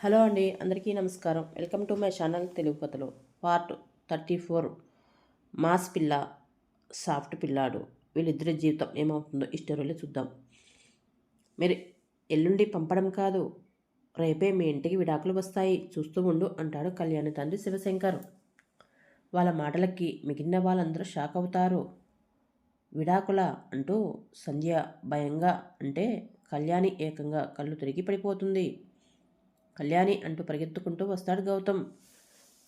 Hello అండి అందరికీ నమస్కారం. Welcome to my channel Telugu కథలు పార్ట్ థర్టీ ఫోర్. మాస్ పిల్ల సాఫ్ట్ పిల్లాడు. వీళ్ళిద్దరి జీవితం ఏమవుతుందో ఈ స్టోరీలో చూద్దాం. మీరు ఎల్లుండి పంపడం కాదు రేపే మీ ఇంటికి విడాకులు వస్తాయి చూస్తూ ఉండు అంటాడు కళ్యాణి తండ్రి శివశంకర్. వాళ్ళ మాటలకి మిగిలిన వాళ్ళందరూ షాక్ అవుతారు. విడాకుల అంటూ సంధ్య భయంగా అంటే కళ్యాణి ఏకంగా కళ్ళు తిరిగి పడిపోతుంది. కళ్యాణి అంటూ పరిగెత్తుకుంటూ వస్తాడు గౌతమ్.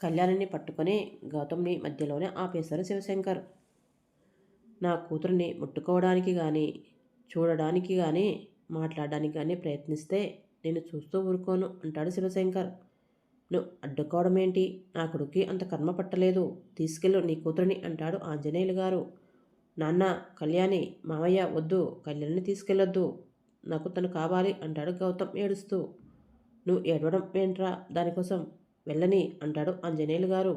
కళ్యాణిని పట్టుకొని గౌతమ్ని మధ్యలోనే ఆపేశారు శివశంకర్. నా కూతురిని ముట్టుకోవడానికి కానీ చూడడానికి కానీ మాట్లాడడానికి కానీ ప్రయత్నిస్తే నేను చూస్తూ ఊరుకోను అంటాడు శివశంకర్. నువ్వు అడ్డుకోవడం ఏంటి? నా కొడుక్కి అంత కర్మ పట్టలేదు. తీసుకెళ్ళు నీ కూతురిని అంటాడు ఆంజనేయులు గారు. నాన్న కళ్యాణి మామయ్య వద్దు కళ్యాణిని తీసుకెళ్ళొద్దు. నాకు తను కావాలి అంటాడు గౌతమ్ ఏడుస్తూ. నువ్వు ఏడవడం ఏంట్రా? దానికోసం వెళ్ళని అంటాడు ఆంజనేయులు గారు.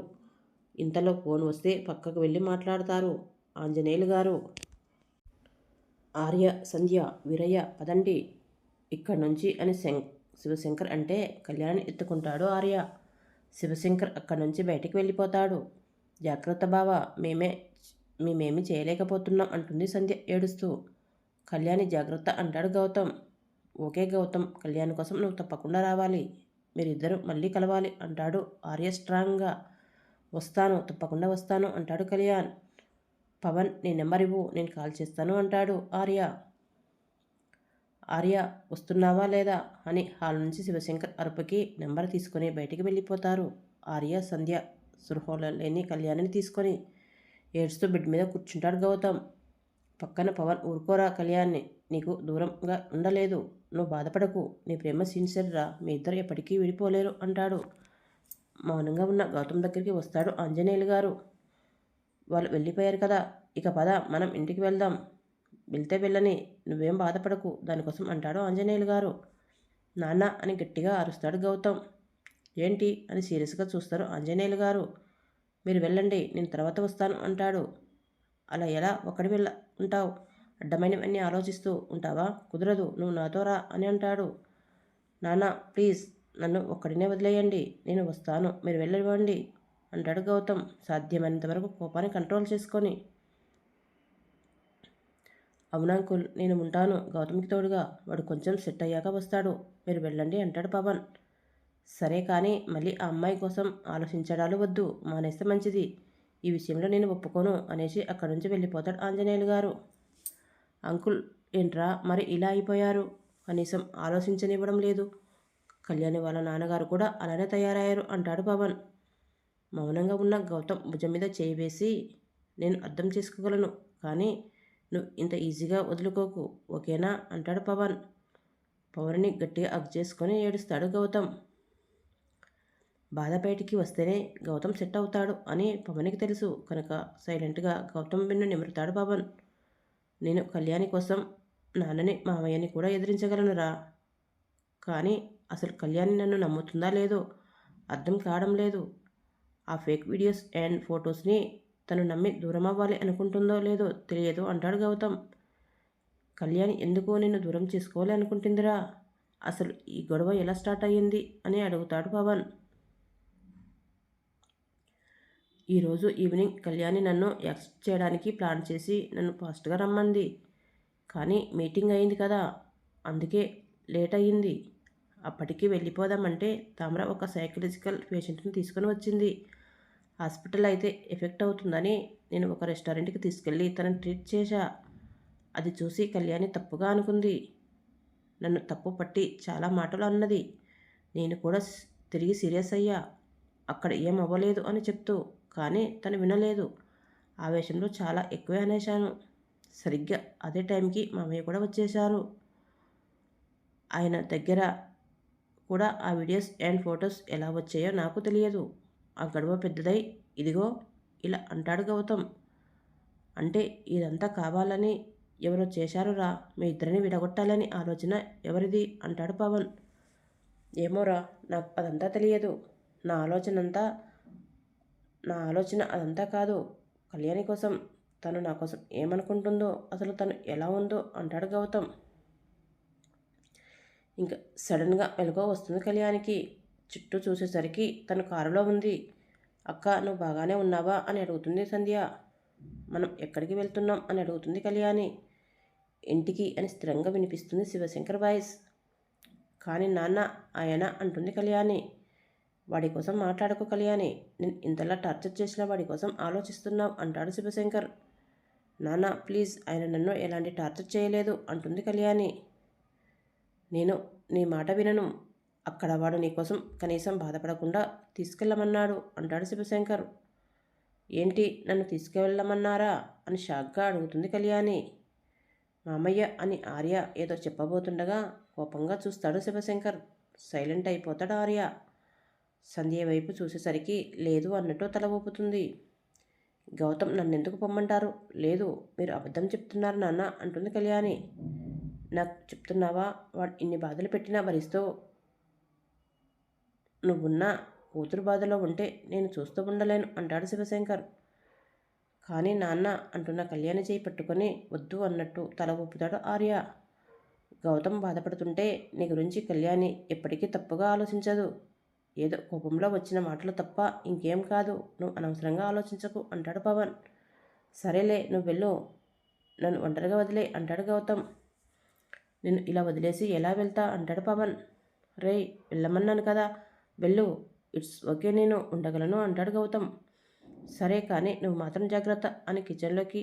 ఇంతలో ఫోన్ వస్తే పక్కకు వెళ్ళి మాట్లాడతారు ఆంజనేయులు గారు. ఆర్య సంధ్య వీరయ్య పదండి. ఇక్కడి నుంచి అని శం శివశంకర్ అంటే కళ్యాణి ఎత్తుకుంటాడు ఆర్య. శివశంకర్ అక్కడి నుంచి బయటికి వెళ్ళిపోతాడు. జాగ్రత్త బావ మేమే మేమేమి చేయలేకపోతున్నాం అంటుంది సంధ్య ఏడుస్తూ. కళ్యాణి జాగ్రత్త అంటాడు గౌతమ్. ఓకే గౌతమ్ కళ్యాణ్ కోసం నువ్వు తప్పకుండా రావాలి. మీరిద్దరూ మళ్ళీ కలవాలి అంటాడు ఆర్య స్ట్రాంగ్గా. వస్తాను తప్పకుండా వస్తాను అంటాడు కళ్యాణ్. పవన్ నీ నెంబర్ ఇవ్వు నేను కాల్ చేస్తాను అంటాడు ఆర్య. ఆర్య వస్తున్నావా లేదా అని హాల్ నుంచి శివశంకర్ అరుపుకి నెంబర్ తీసుకుని బయటికి వెళ్ళిపోతారు. ఆర్య సంధ్య సురహోల లేని కళ్యాణ్ని తీసుకొని ఏడుస్తూ బెడ్ మీద కూర్చుంటాడు గౌతమ్. పక్కన పవన్ ఊరుకోరా కళ్యాణ్ని నీకు దూరంగా ఉండలేదు. నువ్వు బాధపడకు. నీ ప్రేమ సిన్సియర్రా. మీ ఇద్దరు ఎప్పటికీ విడిపోలేరు అంటాడు. మౌనంగా ఉన్న గౌతమ్ దగ్గరికి వస్తాడు ఆంజనేయులు గారు. వాళ్ళు వెళ్ళిపోయారు కదా. ఇక పద మనం ఇంటికి వెళ్దాం. వెళ్తే వెళ్ళని. నువ్వేం బాధపడకు. దానికోసం అంటాడు ఆంజనేయులు గారు. నాన్న అని గట్టిగా అరుస్తాడు గౌతమ్. ఏంటి? అని సీరియస్గా చూస్తారు ఆంజనేయులు గారు. మీరు వెళ్ళండి. నేను తర్వాత వస్తాను అంటాడు. అలా ఎలా ఒకటి వెళ్ళ ఉంటావు? అడ్డమైనవన్నీ ఆలోచిస్తూ ఉంటావా? కుదరదు నువ్వు నాతో రా అని అంటాడు. నాన్న ప్లీజ్ నన్ను ఒక్కడినే వదిలేయండి నేను వస్తాను మీరు వెళ్ళివ్వండి అంటాడు గౌతమ్ సాధ్యమైనంత వరకు కోపాన్ని కంట్రోల్ చేసుకొని. అవునంకుల్ నేను ఉంటాను గౌతమ్కి తోడుగా వాడు కొంచెం సెట్ అయ్యాక వస్తాడు మీరు వెళ్ళండి అంటాడు పవన్. సరే కానీ మళ్ళీ ఆ అమ్మాయి కోసం ఆలోచించడాలు వద్దు మానేస్తే మంచిది ఈ విషయంలో నేను ఒప్పుకోను అనేసి అక్కడి నుంచి వెళ్ళిపోతాడు ఆంజనేయులు గారు. అంకుల్ ఏంట్రా మరి ఇలా అయిపోయారు? కనీసం ఆలోచించనివ్వడం లేదు. కళ్యాణి వాళ్ళ నాన్నగారు కూడా అలానే తయారయ్యారు అంటాడు పవన్. మౌనంగా ఉన్న గౌతమ్ భుజం మీద చేయి వేసి నేను అర్థం చేసుకోగలను కానీ నువ్వు ఇంత ఈజీగా వదులుకోకు ఓకేనా? అంటాడు పవన్. పవన్ని గట్టిగా అగ్ చేసుకొని ఏడుస్తాడు గౌతమ్. బాధ బయటికి వస్తేనే గౌతమ్ సెట్ అవుతాడు అని పవన్కి తెలుసు. కనుక సైలెంట్గా గౌతమ్ విన్ను నిమురుతాడు పవన్. నేను కళ్యాణి కోసం నాన్నని మామయ్యని కూడా ఎదిరించగలనురా. కానీ అసలు కళ్యాణి నన్ను నమ్ముతుందా లేదో అర్థం కావడం లేదు. ఆ ఫేక్ వీడియోస్ అండ్ ఫొటోస్ని తను నమ్మి దూరం అవ్వాలి అనుకుంటుందో లేదో తెలియదు అంటాడు గౌతమ్. కళ్యాణి ఎందుకో నిన్ను దూరం చేసుకోవాలి అనుకుంటుందిరా. అసలు ఈ గొడవ ఎలా స్టార్ట్ అయ్యింది అని అడుగుతాడు పవన్. ఈరోజు ఈవినింగ్ కళ్యాణి నన్ను యాక్సెప్ట్ చేయడానికి ప్లాన్ చేసి నన్ను ఫాస్ట్గా రమ్మంది. కానీ మీటింగ్ అయింది కదా అందుకే లేట్ అయ్యింది. అప్పటికి వెళ్ళిపోదామంటే తామర ఒక సైకలాజికల్ పేషెంట్ని తీసుకొని వచ్చింది. హాస్పిటల్ అయితే ఎఫెక్ట్ అవుతుందని నేను ఒక రెస్టారెంట్కి తీసుకెళ్ళి తనని ట్రీట్ చేశా. అది చూసి కళ్యాణి తప్పుగా అనుకుంది. నన్ను తప్పు పట్టి చాలా మాటలు అన్నది. నేను కూడా తిరిగి సీరియస్ అయ్యా. అక్కడ ఏం అవ్వలేదు అని చెప్తూ కానీ తను వినలేదు. ఆవేశంలో చాలా ఎక్కువే అనేశాను. సరిగ్గా అదే టైంకి మామయ్య కూడా వచ్చేశారు. ఆయన దగ్గర కూడా ఆ వీడియోస్ అండ్ ఫొటోస్ ఎలా వచ్చాయో నాకు తెలియదు. ఆ గడువ పెద్దదై ఇదిగో ఇలా అంటాడు గౌతమ్. అంటే ఇదంతా కావాలని ఎవరో చేశారురా మీ ఇద్దరిని విడగొట్టాలని ఆలోచన ఎవరిది? అంటాడు పవన్. ఏమోరా నాకు అదంతా తెలియదు. నా ఆలోచన అంతా నా ఆలోచన అదంతా కాదు. కళ్యాణి కోసం తను నా కోసం ఏమనుకుంటుందో అసలు తను ఎలా ఉందో అంటాడు గౌతమ్. ఇంకా సడన్గా మెలకువ వస్తుంది కళ్యాణికి. చుట్టూ చూసేసరికి తను కారులో ఉంది. అక్క నువ్వు బాగానే ఉన్నావా అని అడుగుతుంది సంధ్య. మనం ఎక్కడికి వెళ్తున్నాం అని అడుగుతుంది కళ్యాణి. ఇంటికి అని స్థిరంగా వినిపిస్తుంది శివశంకర్ వాయిస్ కానీ నాన్న ఆయన అంటుంది కళ్యాణి. వాడి కోసం మాట్లాడకు కళ్యాణి. నేను ఇంతలా టార్చర్ చేసిన వాడి కోసం ఆలోచిస్తున్నావు అంటాడు శివశంకర్. నాన్న ప్లీజ్ ఆయన నన్ను ఎలాంటి టార్చర్ చేయలేదు అంటుంది కళ్యాణి. నేను నీ మాట వినను. అక్కడ వాడు నీకోసం కనీసం బాధపడకుండా తీసుకెళ్ళమన్నాడు అంటాడు శివశంకర్. ఏంటి నన్ను తీసుకువెళ్ళమన్నారా అని షాక్గా అడుగుతుంది కళ్యాణి. మామయ్య అని ఆర్య ఏదో చెప్పబోతుండగా కోపంగా చూస్తాడు శివశంకర్. సైలెంట్ అయిపోతాడు ఆర్య. సంధ్య వైపు చూసేసరికి లేదు అన్నట్టు తల ఊపుతుంది. గౌతమ్ నన్నెందుకు పొమ్మంటారు? లేదు మీరు అబద్ధం చెప్తున్నారు నాన్న అంటుంది కళ్యాణి. నాకు చెప్తున్నావా? వాడు ఇన్ని బాధలు పెట్టినా భరిస్తూ నువ్వున్నా కూతురు బాధలో ఉంటే నేను చూస్తూ ఉండలేను అంటాడు శివశంకర్. కానీ నాన్న అంటున్న కళ్యాణి చేయి పట్టుకొని వద్దు అన్నట్టు తల ఊపుతాడు ఆర్య. గౌతమ్ బాధపడుతుంటే నీ గురించి కళ్యాణి ఎప్పటికీ తప్పుగా ఆలోచించదు. ఏదో కోపంలో వచ్చిన మాటలు తప్ప ఇంకేం కాదు. నువ్వు అనవసరంగా ఆలోచించకు అంటాడు పవన్. సరేలే నువ్వు వెళ్ళు. నన్ను ఒంటరిగా వదిలే అంటాడు గౌతమ్. నేను ఇలా వదిలేసి ఎలా వెళ్తా అంటాడు పవన్. రే వెళ్ళమన్నాను కదా. వెళ్ళు. ఇట్స్ ఓకే నేను ఉండగలను అంటాడు గౌతమ్. సరే కానీ నువ్వు మాత్రం జాగ్రత్త అని కిచెన్లోకి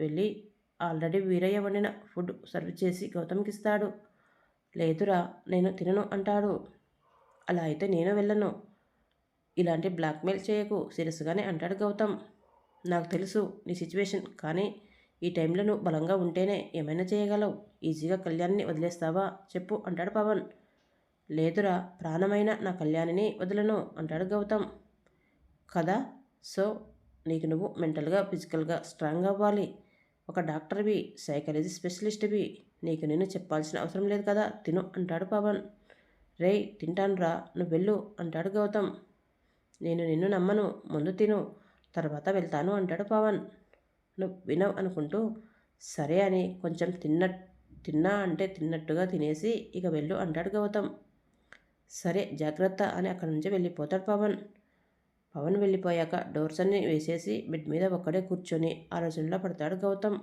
వెళ్ళి ఆల్రెడీ వీరయ్య వండిన ఫుడ్ సర్వ్ చేసి గౌతమ్కి ఇస్తాడు లేదురా నేను తినను అంటాడు. అలా అయితే నేను వెళ్ళను. ఇలాంటి బ్లాక్మెయిల్ చేయకు సీరియస్గానే అంటాడు గౌతమ్. నాకు తెలుసు నీ సిచ్యువేషన్ కానీ ఈ టైంలో నువ్వు బలంగా ఉంటేనే ఏమైనా చేయగలవు. ఈజీగా కళ్యాణ్ని వదిలేస్తావా? చెప్పు అంటాడు పవన్. లేదురా ప్రాణమైన నా కళ్యాణిని వదలను అంటాడు గౌతమ్. కదా? సో నీకు నువ్వు మెంటల్గా ఫిజికల్గా స్ట్రాంగ్ అవ్వాలి. ఒక డాక్టర్వి సైకాలజీ స్పెషలిస్ట్వి. నీకు నేను చెప్పాల్సిన అవసరం లేదు కదా? తిను అంటాడు పవన్. రే తింటానురా నువ్వు వెళ్ళు అంటాడు గౌతమ్. నేను నిన్ను నమ్మను ముందు తిను తర్వాత వెళ్తాను అంటాడు పవన్. నువ్వు వినవు అనుకుంటూ సరే అని కొంచెం తిన్న తిన్నా అంటే తిన్నట్టుగా తినేసి ఇక వెళ్ళు అంటాడు గౌతమ్. సరే జాగ్రత్త అని అక్కడి నుంచి వెళ్ళిపోతాడు పవన్. పవన్ వెళ్ళిపోయాక డోర్స్ అన్ని వేసేసి బెడ్ మీద ఒక్కడే కూర్చొని ఆలోచనలో పడతాడు గౌతమ్.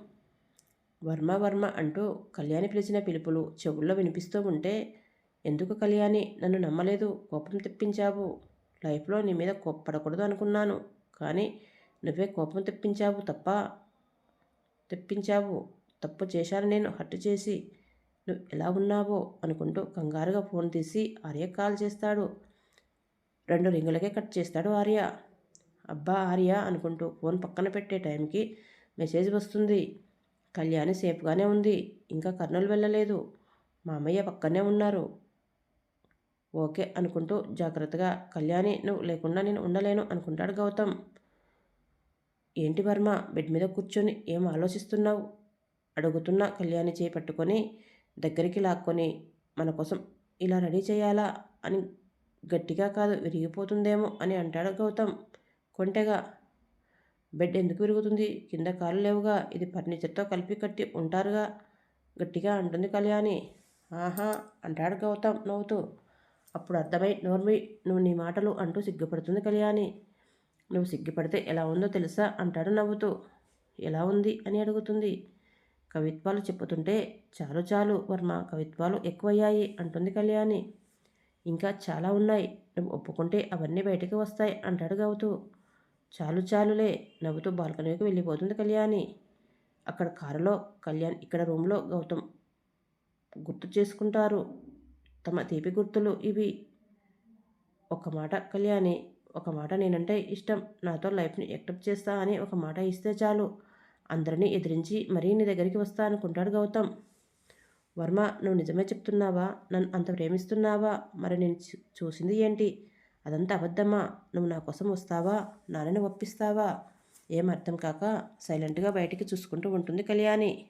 వర్మ వర్మ అంటూ కళ్యాణి పిలిచిన పిలుపులు చెవుల్లో వినిపిస్తూ ఉంటే ఎందుకు కళ్యాణి? నన్ను నమ్మలేదు. కోపం తెప్పించావు. లైఫ్లో నీ మీద కోప్పడకూడదు అనుకున్నాను. కానీ నువ్వే కోపం తెప్పించావు తప్ప తెప్పించావు. తప్పు చేశాను నేను. హట్టు చేసి నువ్వు ఎలా ఉన్నావో అనుకుంటూ కంగారుగా ఫోన్ తీసి ఆర్య కాల్ చేస్తాడు. రెండు రింగులకే కట్ చేస్తాడు ఆర్య. అబ్బా ఆర్య అనుకుంటూ ఫోన్ పక్కన పెట్టే టైంకి మెసేజ్ వస్తుంది. కళ్యాణి సేఫ్గానే ఉంది. ఇంకా కర్నూలు వెళ్ళలేదు. మామయ్య పక్కనే ఉన్నారు. ఓకే అనుకుంటూ జాగ్రత్తగా కళ్యాణి నువ్వు లేకుండా నేను ఉండలేను అనుకుంటాడు గౌతమ్. ఏంటి వర్మ బెడ్ మీద కూర్చొని ఏం ఆలోచిస్తున్నావు? అడుగుతున్న కళ్యాణి చేయి పట్టుకొని దగ్గరికి లాక్కొని మన కోసం ఇలా రెడీ చేయాలా? అని గట్టిగా కాదు విరిగిపోతుందేమో అని అంటాడు గౌతమ్. కొంటెగా బెడ్ ఎందుకు విరుగుతుంది? కింద కాలు లేవుగా ఇది ఫర్నిచర్తో కలిపి కట్టి ఉంటారుగా గట్టిగా అంటుంది కళ్యాణి. ఆహా అంటాడు గౌతమ్ నవ్వుతూ. అప్పుడు అర్థమై నోర్మి నువ్వు నీ మాటలు అంటూ సిగ్గుపడుతుంది కళ్యాణి. నువ్వు సిగ్గుపడితే ఎలా ఉందో తెలుసా? అంటాడు నవ్వుతూ. ఎలా ఉంది? అని అడుగుతుంది. కవిత్వాలు చెప్పుతుంటే చాలు చాలు వర్మ కవిత్వాలు ఎక్కువయ్యాయి అంటుంది కళ్యాణి. ఇంకా చాలా ఉన్నాయి. నువ్వు ఒప్పుకుంటే అవన్నీ బయటకు వస్తాయి అంటాడు గౌతు. చాలు చాలులే నవ్వుతూ బాల్కనీకి వెళ్ళిపోతుంది కళ్యాణి. అక్కడ కారులో కళ్యాణ్ ఇక్కడ రూమ్లో గౌతమ్ గుర్తు చేసుకుంటారు. తమ తీపి గుర్తులు ఇవి. ఒక మాట కళ్యాణి ఒక మాట నేనంటే ఇష్టం. నాతో లైఫ్ని యాక్టెప్ట్ చేస్తా అని ఒక మాట ఇస్తే చాలు. అందరినీ ఎదిరించి మరీ నీ దగ్గరికి వస్తా అనుకుంటాడు గౌతమ్. వర్మ నువ్వు నిజమే చెప్తున్నావా? నన్ను అంత ప్రేమిస్తున్నావా? మరి నేను చూసింది ఏంటి? అదంతా అబద్ధమా? నువ్వు నా కోసం వస్తావా? నాన్నని ఒప్పిస్తావా? ఏం అర్థం కాక సైలెంట్గా బయటికి చూసుకుంటూ ఉంటుంది కళ్యాణి.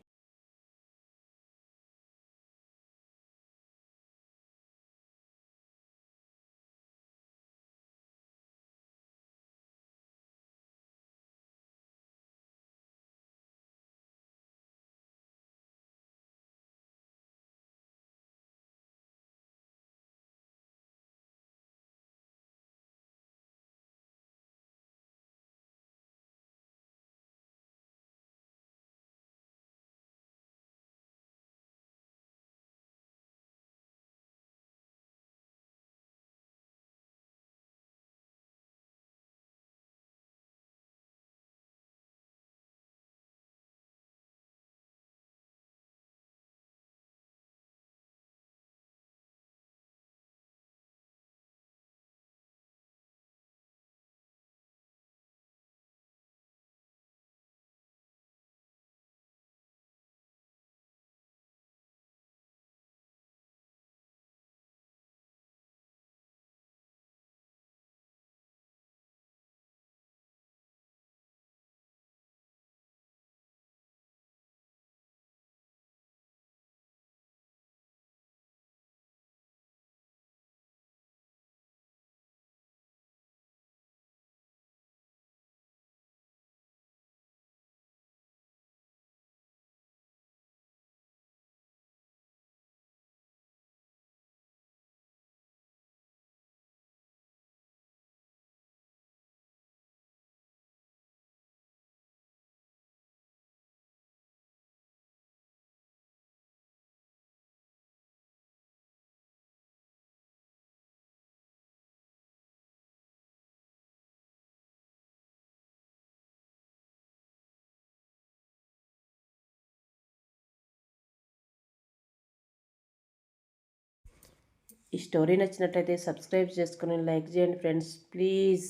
ఈ స్టోరీ నచ్చినట్లయితే సబ్స్క్రైబ్ చేసుకుని లైక్ చేయండి ఫ్రెండ్స్. ప్లీజ్.